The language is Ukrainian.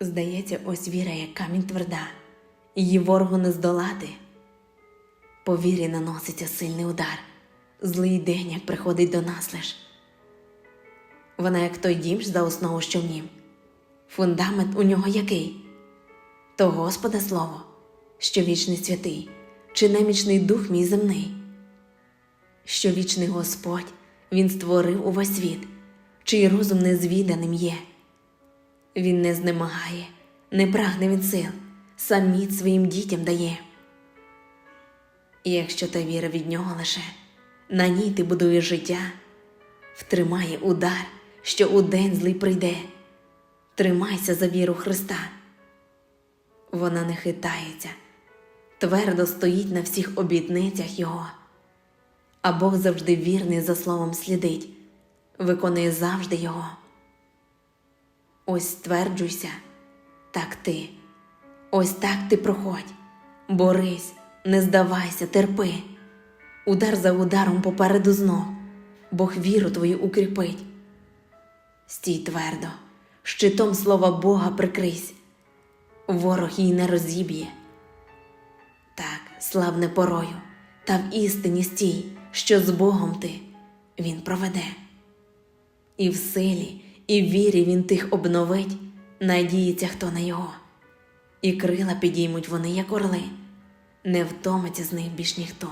Здається, ось віра, як камінь тверда, її ворогу не здолати. По вірі наноситься сильний удар, злий день, як приходить до нас лиш. Вона, як той дім за основу, що в нім. Фундамент у нього який? То Господа слово, що вічний святий, чи немічний дух мій земний, що вічний Господь, Він створив увесь світ, чий розум незвіданим є. Він не знемагає, не прагне він сил, сам міць своїм дітям дає. І якщо та віра від нього лише, на ній ти будуєш життя, втримає удар, що у день злий прийде. Тримайся за віру Христа. Вона не хитається, твердо стоїть на всіх обітницях Його, а Бог завжди вірний за словом слідить, виконує завжди Його. Ось стверджуйся, так ти, ось так ти проходь, борись, не здавайся, терпи, удар за ударом попереду знов, Бог віру твою укріпить. Стій твердо, щитом слова Бога прикрись, ворог її не розіб'є. Так, славне порою, та в істині стій, що з Богом ти. Він проведе. І в силі, і вірі він тих обновить, надіється, хто на його. І крила підіймуть вони, як орли, не втомиться з них більш ніхто.